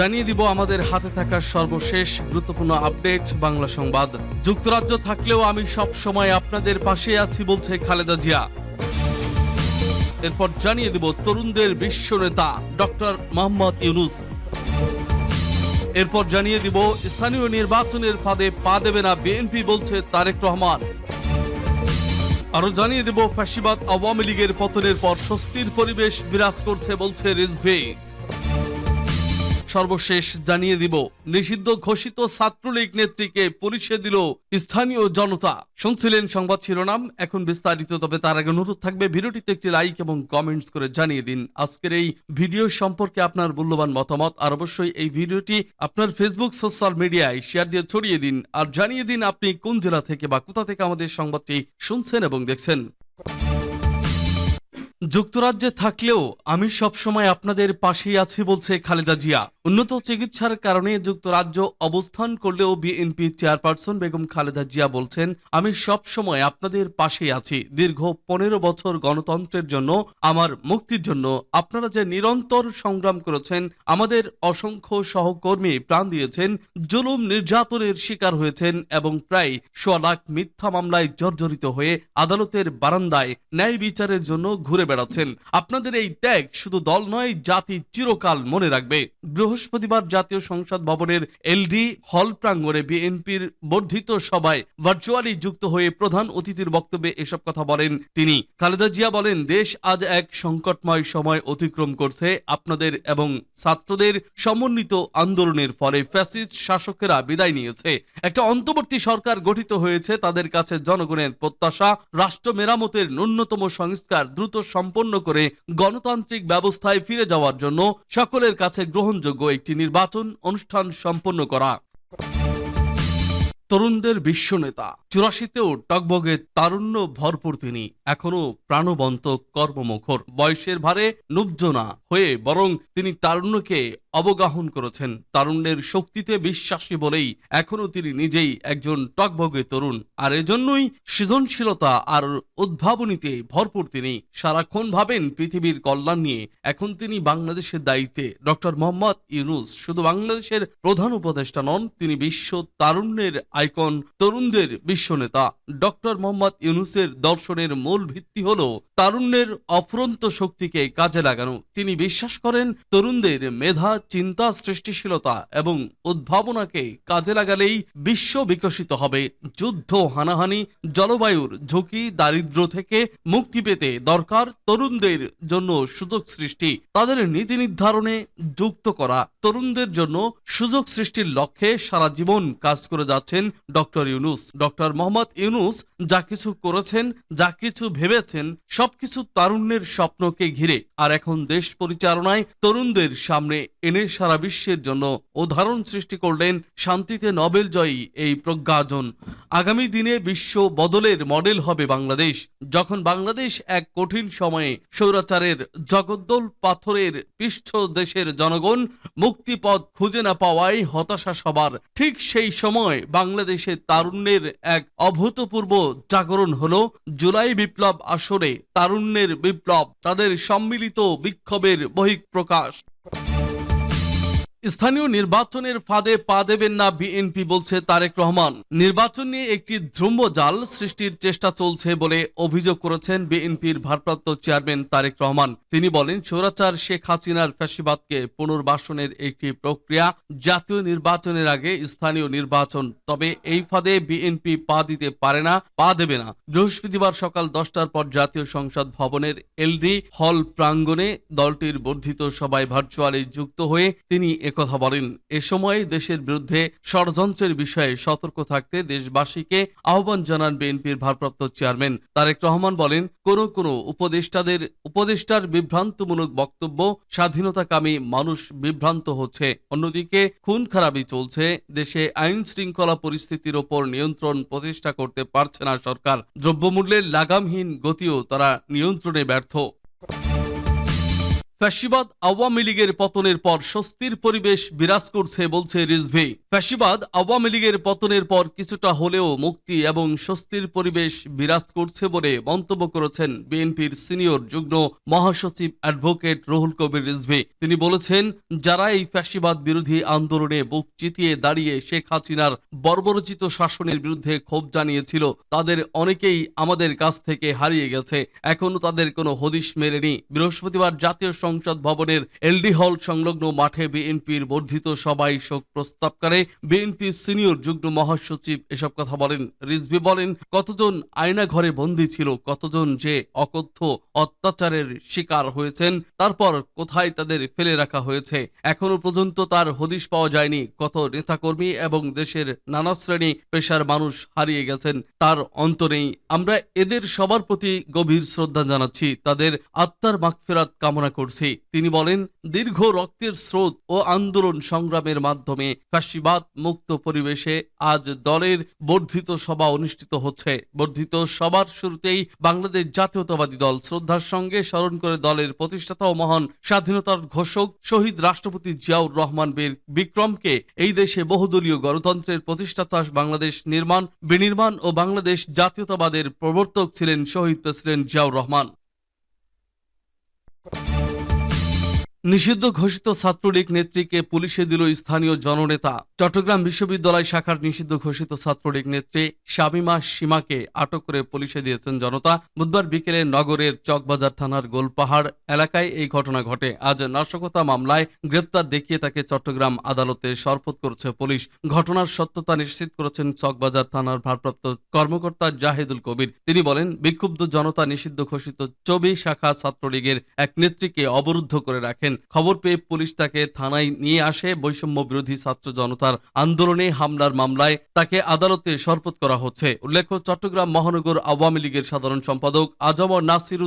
জানিয়ে দিব আমাদের হাতে থাকা সর্বশেষ গুরুত্বপূর্ণ আপডেট বাংলা সংবাদ। যুক্তরাজ্য থাকলেও আমি সব সময় আপনাদের পাশে আছি বলছে খালেদা জিয়া। এরপর জানিয়ে দিব তরুণদের বিশ্ব নেতা ডক্টর মোহাম্মদ ইউনুস। এরপর জানিয়ে দিব স্থানীয় নির্বাচনের ফাঁদে পা দেবে না বিএনপি বলছে তারেক রহমান। আরও জানিয়ে দেব ফ্যাসিবাদ আওয়ামী লীগের পতনের পর স্বস্তির পরিবেশ বিরাজ করছে বলছে রিজভি। সর্বশেষ জানিয়ে দিব। নিষিদ্ধ ঘোষিত ছাত্রলীগ নেত্রীকে পুলিশে দিল স্থানীয় জনতা। শুনছিলেন সংবাদ শিরোনাম, এখন বিস্তারিত, তবে তার আগে অনুরোধ থাকবে ভিডিওটিতে একটি লাইক এবং কমেন্টস করে জানিয়ে দিন। আজকের এই ভিডিও সম্পর্কে আপনার মূল্যবান মতামত, আর অবশ্যই এই ভিডিওটি আপনার ফেসবুক সোশ্যাল মিডিয়ায় শেয়ার দিয়ে ছড়িয়ে দিন। আর জানিয়ে দিন আপনি কোন জেলা থেকে বা কোথা থেকে আমাদের সংবাদটি শুনছেন এবং দেখছেন। যুক্তরাজ্যে থাকলেও আমি সবসময় আপনাদের পাশেই আছি বলছে খালেদা জিয়া। উন্নত চিকিৎসার কারণে যুক্তরাজ্য অবস্থান করলেও বিএনপি চেয়ারপারসন বেগম খালেদা জিয়া বলছেন, আমি সব সময় আপনাদের পাশেই আছি। দীর্ঘ পনেরো বছর গণতন্ত্রের জন্য, আমার মুক্তির জন্য। আপনারা যে নিরন্তর সংগ্রাম করেছেন, আমাদের অসংখ্য সহকর্মী প্রাণ দিয়েছেন, জুলুম নির্যাতনের শিকার হয়েছেন এবং প্রায় সোয়া লাখ মিথ্যা মামলায় জর্জরিত হয়ে আদালতের বারান্দায় ন্যায় বিচারের জন্য ঘুরে বেড়াচ্ছেন। আপনাদের এই ত্যাগ শুধু দল নয়, জাতি চিরকাল মনে রাখবে। বৃহস্পতিবার জাতীয় সংসদ ভবনের এলডি হল প্রাঙ্গণে বিএনপির বর্ধিত সভায় ভার্চুয়ালি যুক্ত হয়ে প্রধান অতিথির বক্তব্যে এসব কথা বলেন তিনি। খালেদা জিয়া বলেন, দেশ আজ এক সংকটময় সময় অতিক্রম করছে আপনাদের এবং ছাত্রদের সমন্বিত আন্দোলনের ফলে ফ্যাসিস্ট শাসকেরা বিদায় নিয়েছে। একটা অন্তর্বর্তী সরকার গঠিত হয়েছে, তাদের কাছে জনগণের প্রত্যাশা, রাষ্ট্র মেরামতের ন্যূনতম সংস্কার দ্রুত সম্পন্ন করে গণতান্ত্রিক ব্যবস্থায় ফিরে যাওয়ার জন্য সকলের কাছে গ্রহণযোগ্য একটি নির্বাচন অনুষ্ঠান সম্পন্ন করা। তরুণদের বিশ্ব নেতা, চুরাশিতেও টকবগে তারুণ্য ভরপুর তিনি, এখনও প্রাণবন্ত কর্মমুখর। বয়সের ভারে নুবজনা হয়ে বরং তিনি তারুণ্যকে অবগাহন করেছেন। তারুণ্যের শক্তিতে বিশ্বাসী বলেই এখনও তিনি নিজেই একজন টকবগে তরুণ। আর এজন্যই সৃজনশীলতা আর উদ্ভাবনীতে ভরপুর তিনি। সারাক্ষণ ভাবেন পৃথিবীর কল্যাণ নিয়ে। এখন তিনি বাংলাদেশের দায়িত্বে। ডক্টর মোহাম্মদ ইউনুস শুধু বাংলাদেশের প্রধান উপদেষ্টা নন, তিনি বিশ্ব তারুণ্যের আইকন তরুণদের বিশ্ব নেতা ডক্টর মোহাম্মদ ইউনুসের দর্শনের মূল ভিত্তি হল তারুণ্যের অফুরন্ত শক্তিকে কাজে লাগানো। তিনি বিশ্বাস করেন, তরুণদের মেধা চিন্তা, সৃষ্টিশীলতা এবং উদ্ভাবনাকে কাজে লাগালেই বিশ্ব বিকশিত হবে। যুদ্ধ, হানাহানি, জলবায়ুর ঝুঁকি, দারিদ্র থেকে মুক্তি পেতে দরকার তরুণদের জন্য সুযোগ সৃষ্টি। তাদের নীতি নির্ধারণে যুক্ত করা তরুণদের জন্য সুযোগ সৃষ্টির লক্ষ্যে সারা জীবন কাজ করে যাচ্ছেন ডক্টর ইউনুস। ডক্টর মোহাম্মদ ইউনুস যা কিছু করেছেন, যা কিছু ভেবেছেন, সবকিছু তারুণ্যের স্বপ্নকে ঘিরে। আর এখন দেশ পরিচালনায় তরুণদের সামনে এনে সারা বিশ্বের জন্য উদাহরণ সৃষ্টি করলেন শান্তিতে নোবেল জয়ী এই প্রজ্ঞাজন। আগামী দিনে বিশ্ব বদলের মডেল হবে বাংলাদেশ। যখন বাংলাদেশ এক কঠিন সময়ে স্বৈরাচারের জগদ্দল পাথরের পৃষ্ঠ দেশের জনগণ মুক্তিপথ খুঁজে না পাওয়ায় হতাশা সবার, ঠিক সেই সময় বাংলাদেশের তারুণ্যের এক অভূতপূর্ব জাগরণ হল জুলাই বিপ্লব আসরে তারুণ্যের বিপ্লব, তাদের সম্মিলিত বিক্ষোভের বহিঃপ্রকাশ। স্থানীয় নির্বাচনের ফাঁদে পা দেবেন না বিএনপি, বলছে তারেক রহমান। নির্বাচন নিয়ে একটি ধ্রুম্বজাল সৃষ্টির চেষ্টা চলছে বলে অভিযোগ করেছেন বিএনপির ভারপ্রাপ্ত চেয়ারম্যান তারেক রহমান। তিনি বলেন, স্বৈরাচার শেখ হাসিনার ফ্যাসিবাদকে পুনর্বাসনের একটি প্রক্রিয়া। জাতীয় নির্বাচনের আগে স্থানীয় নির্বাচন, তবে এই ফাঁদে বিএনপি পা দিতে পারে না, পা দেবে না। বৃহস্পতিবার সকাল দশটার পর জাতীয় সংসদ ভবনের এলডি হল প্রাঙ্গণে দলটির বর্ধিত সভায় ভার্চুয়ালি যুক্ত হয়ে তিনি একথা বলেন, এ সময় দেশের বিরুদ্ধে ষড়যন্ত্রের বিষয়ে সতর্ক থাকতে দেশবাসীকে আহ্বান জানান বিএনপির ভারপ্রাপ্ত চেয়ারম্যান। তারেক রহমান বলেন, কোন কোন উপদেষ্টাদের, উপদেষ্টার বিভ্রান্তমূলক বক্তব্য স্বাধীনতাকামী মানুষ বিভ্রান্ত হচ্ছে। অন্যদিকে খুন খারাপি চলছে, দেশে আইন শৃঙ্খলা পরিস্থিতির ওপর নিয়ন্ত্রণ প্রতিষ্ঠা করতে পারছে না সরকার। দ্রব্যমূল্যের লাগামহীন গতিও তারা নিয়ন্ত্রণে ব্যর্থ। ফ্যাসিবাদ আওয়ামী লীগের পতনের পর স্বস্তির পরিবেশ বিরাজ করছে বলছে রিজভি। ফ্যাসিবাদ আওয়ামী লীগের পতনের পর কিছুটা হলেও মুক্তি এবং স্বস্তির পরিবেশ বিরাজ করছে বলে মন্তব্য করেছেন বিএনপির সিনিয়র যুগ্ম মহাসচিব অ্যাডভোকেট রুহুল কবির রিজভি। তিনি বলেছেন, যারা এই ফ্যাসিবাদ বিরোধী আন্দোলনে বুক চিতিয়ে দাঁড়িয়ে শেখ হাসিনার বর্বরচিত শাসনের বিরুদ্ধে ক্ষোভ জানিয়েছিল, তাদের অনেকেই আমাদের কাছ থেকে হারিয়ে গেছে। এখনও তাদের কোনো হদিশ মেলেনি। বৃহস্পতিবার জাতীয় সংসদ ভবনের এলডি হল সংলগ্ন মাঠে বিএনপির বর্ধিত সভায় শোক প্রস্তাব করে বিএনপির সিনিয়র যুগ্ম মহাসচিব এসব কথা বলেন। রিজভি বলেন, কতজন আয়না ঘরে বন্দী ছিল, কতজন যে অকথ্য অত্যাচারের শিকার হয়েছেন, তারপর কোথায় তাদের ফেলে রাখা হয়েছে? এখনও পর্যন্ত তার হদিশ পাওয়া যায়নি। কত নেতাকর্মী এবং দেশের নানা শ্রেণি পেশার মানুষ হারিয়ে গেছেন, তার অন্ত নেই। আমরা এদের সবার প্রতি গভীর শ্রদ্ধা জানাচ্ছি। তাদের আত্মার মাগফিরাত কামনা করছি। তিনি বলেন, দীর্ঘ রক্তের স্রোত ও আন্দোলন সংগ্রামের মাধ্যমে ফ্যাসিবাদ মুক্ত পরিবেশে আজ দলের বর্ধিত সভা অনুষ্ঠিত হচ্ছে। বর্ধিত সভার শুরুতেই বাংলাদেশ জাতীয়তাবাদী দল শ্রদ্ধার সঙ্গে স্মরণ করে দলের প্রতিষ্ঠাতা ও মহান স্বাধীনতার ঘোষক শহীদ রাষ্ট্রপতি জিয়াউর রহমান বীর বিক্রমকে এই দেশে বহুদলীয় গণতন্ত্রের প্রতিষ্ঠাতা বাংলাদেশ নির্মাণ, বিনির্মাণ ও বাংলাদেশ জাতীয়তাবাদের প্রবর্তক ছিলেন শহীদ প্রেসিডেন্ট জিয়াউর রহমান। নিষিদ্ধ ঘোষিত ছাত্রলীগ নেত্রীকে পুলিশে দিল স্থানীয় জননেতা। চট্টগ্রাম বিশ্ববিদ্যালয় শাখার নিষিদ্ধ ঘোষিত ছাত্রলীগ নেত্রী শামিমা সীমাকে আটক করে পুলিশে দিয়েছেন জনতা। বুধবার বিকেলে নগরের চকবাজার থানার গোলপাহাড় এলাকায় এই ঘটনা ঘটে। আজ নাশকতা মামলায় গ্রেপ্তার দেখিয়ে তাকে চট্টগ্রাম আদালতে সরপত করেছে পুলিশ। ঘটনার সত্যতা নিশ্চিত করেছেন চকবাজার থানার ভারপ্রাপ্ত কর্মকর্তা জাহিদুল কবির। তিনি বলেন, বিক্ষুব্ধ জনতা নিষিদ্ধ ঘোষিত চবি শাখা ছাত্রলীগের এক নেত্রীকে অবরুদ্ধ করে রাখেন। খবর পেয়ে পুলিশ তাকে থানায় নিয়ে আসে। বৈষম্য বিরোধী ছাত্র জনতার আন্দোলনে হামলার মামলায় তাকে আদালতে শরপত করা হচ্ছে। উল্লেখ্য, চট্টগ্রাম মহানগর আওয়ামী লীগের সাধারণ সম্পাদক আজমর নাসির